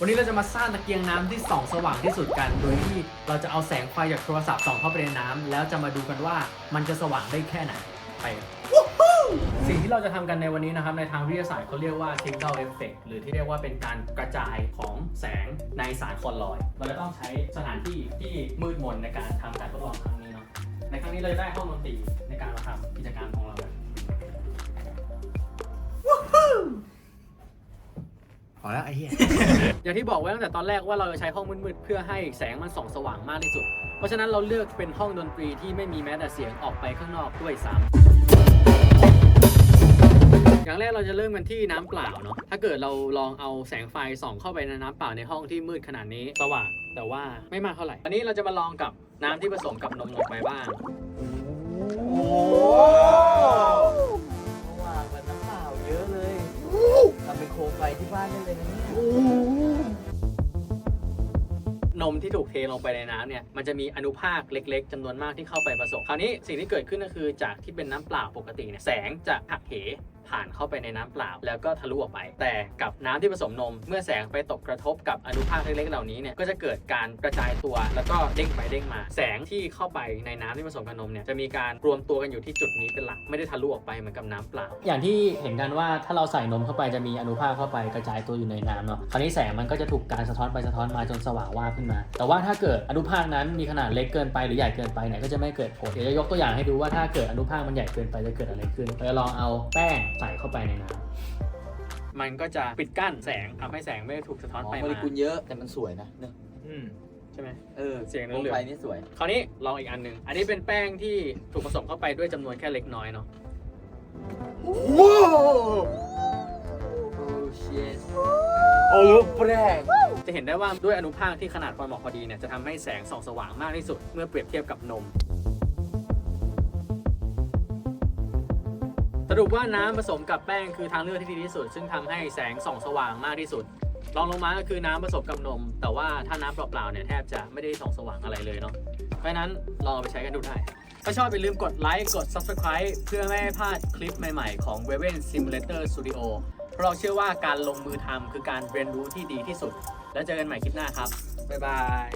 วันนี้เราจะมาสร้างตะเกียงน้ำที่ส่องสว่างที่สุดกัน โดยที่เราจะเอาแสงไฟจากโทรศัพท์ส่องเข้าไปในน้ำแล้วจะมาดูกันว่ามันจะสว่างได้แค่ไหนไปสิ่งที่เราจะทำกันในวันนี้นะครับ ในทางวิทยาศาสตร์เขาเรียกว่า Tyndall Effect หรือที่เรียกว่าเป็นการกระจายของแสงในสารคอนลอยด์เราจะต้องใช้สถานที่ที่มืดมนในการทำการทดลองครั้งนี้เนาะในครั้งนี้เราจะได้ห้องดนตรีในการมาทำกิจการของ อแล้วไอ้เหี้ย อย่างที่บอกไว้ตั้งแต่ตอนแรกว่าเราจะใช้ห้องมืดๆเพื่อให้แสงมันส่องสว่างมากที่สุด เพราะฉะนั้นเราเลือกเป็นห้องดนตรีที่ไม่มีแม้แต่เสียงออกไปข้างนอกด้วยซ้ำอย่างแรกเราจะเริ่มกันที่น้ำเปล่าเนาะ ถ้าเกิดเราลองเอาแสงไฟส่องเข้าไปในน้ำเปล่าในห้องที่มืดขนาดนี้สว่างแต่ว่าไม่มากเท่าไหร่ อันนี้เราจะมาลองกับน้ำที่ผสมกับนมลงไปบ้างำเป็นโคมไฟที่บ้านได้เลยนะเนี่ยนมที่ถูกเทลงไปในน้ำเนี่ย มันจะมีอนุภาคเล็กๆจำนวนมากที่เข้าไปผสม คราวนี้สิ่งที่เกิดขึ้นก็คือจากที่เป็นน้ำเปล่าปกติเนี่ย แสงจะหักเห ผ่านเข้าไปในน้ำเปล่า แล้วก็ทะลุออกไป แต่กับน้ำที่ผสมนม เมื่อแสงไปตกกระทบกับอนุภาคเล็กๆเหล่านี้เนี่ยก็จะเกิดการกระจายตัว แล้วก็เด้งไปเด้งมา แสงที่เข้าไปในน้ำที่ผสมกับนมเนี่ยจะมีการรวมตัวกันอยู่ที่จุดนี้เป็นหลักไม่ได้ทะลุออกไปเหมือนกับน้ำเปล่า อย่างที่เห็นกันว่าถ้าเราใส่นมเข้าไปจะมีอนุภาคเข้าไปกระจายตัวอยู่ในน้ำเนาะคราวนี้แสงมันก็จะถูกการสะท้อนไปสะท้อนมาจนสว่างว่าขึ้นมา แต่ว่าถ้าเกิดอนุภาคนั้นมีขนาดเล็กเกินไปหรือใหญ่เกินไปเนี่ยก็จะไม่เกิดผลเดี๋ยวจะยกตัวอย่างให้ดูว่าถ้าเกิดอนุภาคมันใหญ่เกินไปจะเกิดอะไรขึ้นเราจะลองเอาแป้งใส่เข้าไปในน้ำมันก็จะปิดกั้นแสงทำให้แสงไม่ได้ถูกสะท้อนอ๋อไปโมเลมากุลเยอะแต่มันสวยนะเนอะอืมใช่ไหม เออเสียงเหลืโคองมไฟนี่สวย คราวนี้ลองอีกอันหนึ่งอันนี้เป็นแป้งที่ถูกผสมเข้าไปด้วยจำนวนแค่เล็กน้อยเนาะว้าวโอ้เชียโอ้ลูกแปลกจะเห็นได้ว่าด้วยอนุภาคที่ขนาดพอเหมาะพอดีเนี่ยจะทำให้แสงส่องสว่างมากที่สุด เมื่อเปรียบเทียบกับนม สรุปว่าน้ำผสมกับแป้งคือทางเลือกที่ดีที่สุด ซึ่งทำให้แสงส่องสว่างมากที่สุดรองลงมาก็คือน้ำผสมกับนม แต่ว่าถ้าน้ำเปล่าๆเนี่ยแทบจะไม่ได้ส่องสว่างอะไรเลยเนาะเพราะฉะนั้นลองเอาไปใช้กันดูได้ ถ้าชอบอย่าลืมกดไลค์กด Subscribe เพื่อไม่ให้พลาดคลิปใหม่ๆของ w e v e n Simulator Studio เพราะเราเชื่อว่าการลงมือทำคือการเรียนรู้ที่ดีที่สุด แล้วเจอกันใหม่คลิปหน้าครับ บ๊ายบาย